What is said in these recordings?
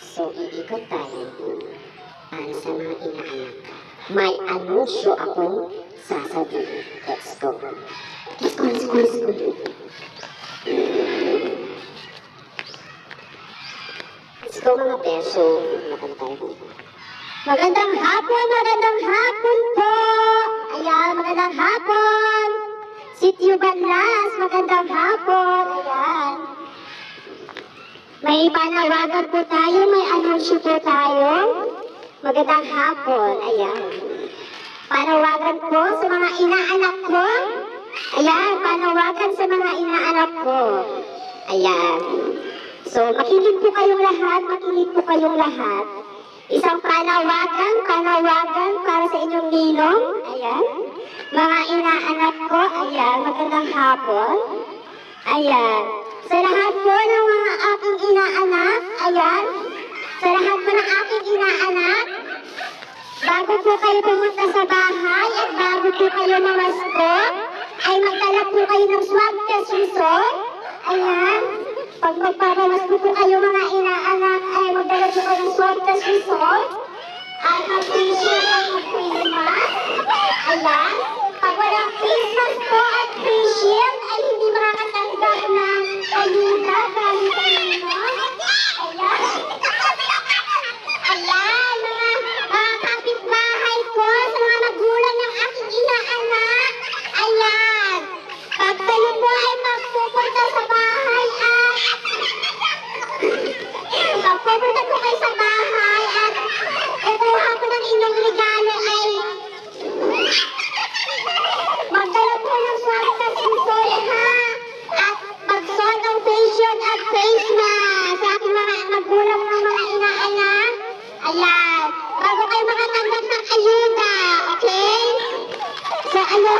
So, iikot tayo para sa mga inaanak. May anunsyo akong sasabihin. Let's go. Let's go, let's go, let's go. Let's go mga tayo. Magandang hapon, magandang hapon po! Ayan, magandang hapon! Sityo Banlas, magandang hapon! Ayan. May panawagan po tayo, may anunsyo po tayo. Magandang hapon, ayan. Panawagan po sa mga inaanak ko. Ayan, panawagan sa mga inaanak ko. Ayan. So, makinig po kayong lahat, makinig po kayong lahat. Isang panawagan, panawagan para sa inyong ninong. Ayan. Mga inaanak ko, ayan, magandang hapon. Ayan. Bago po kayo pumunta sa bahay at bago po kayo mamasko, ay magdala po kayo ng swab test result. Ayan. Pag magpapamasko po kayo mga inaanak, ay magdala po kayo ng swab test result. At mag-facial at mask. Ayan. Pag walang mask po at face shield, mask sa aking mga magulang ng mga inaanak. Ayan. Bago kayo makatanggap ng ayuda, okay? So ano,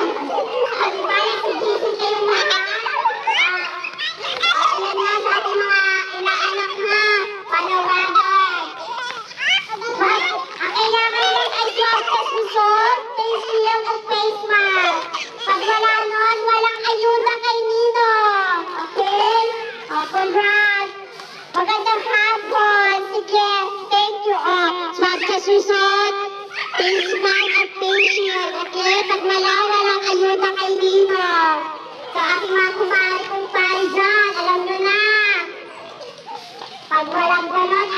result, face mask at face shield. Okay? Pag wala, walang ayuda kay Nino. Sa aking mga kumari kong pare dyan, alam nyo na. Pag walang ganon